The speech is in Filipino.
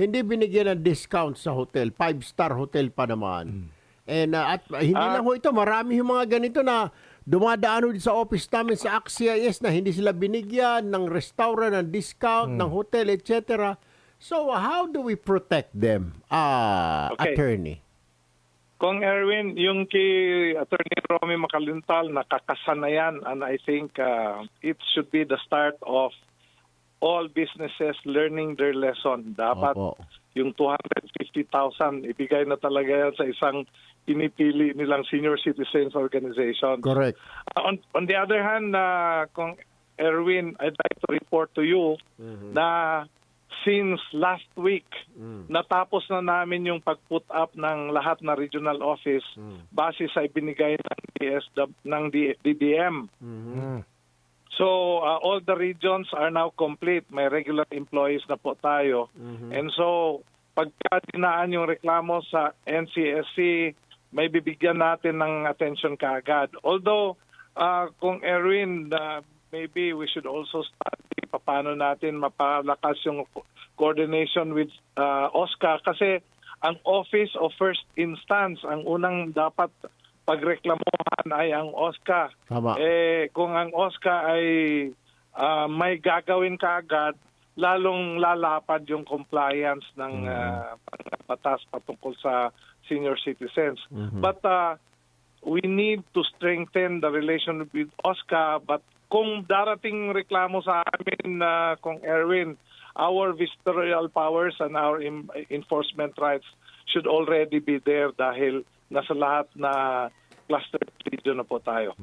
hindi binigyan ng discount sa hotel. Five-star hotel pa naman. And uh, at uh, hindi Ah. lang ho ito, marami yung mga ganito na dumadaan ho sa office namin sa AXIS na hindi sila binigyan ng restaurant, ng discount, ng hotel, etc. So uh, how do we protect them, uh, Okay. attorney? Kung Erwin, yung kay Attorney Romy Makalintal, nakakasanayan and I think uh, it should be the start of all businesses learning their lesson. Dapat Opo. yung 250,000 ibigay na talaga yan sa isang pinipili nilang senior citizens organization. Correct. Uh, on, on the other hand, uh, kung Erwin, I'd like to report to you na since last week, natapos na namin yung pag-put up ng lahat na regional office base sa ibinigay ng DSW, ng DDM. So uh, all the regions are now complete. May regular employees na po tayo. And so pagka dinaan yung reklamo sa NCSC, may bibigyan natin ng attention kaagad. Although uh, kung Erwin, uh, maybe we should also study paano natin mapalakas yung co- coordination with uh, OSCA kasi ang Office of First Instance, ang unang dapat pagreklamuhan ay ang OSCA. Tama. Eh, kung ang OSCA ay ah, may gagawin kaagad, lalong lalapad yung compliance ng ah, batas patungkol sa senior citizens. But ah, we need to strengthen the relation with OSCA. But kung darating reklamo sa amin, na kung Erwin, our visceral powers and our em- enforcement rights should already be there dahil nasa lahat na cluster region na po tayo.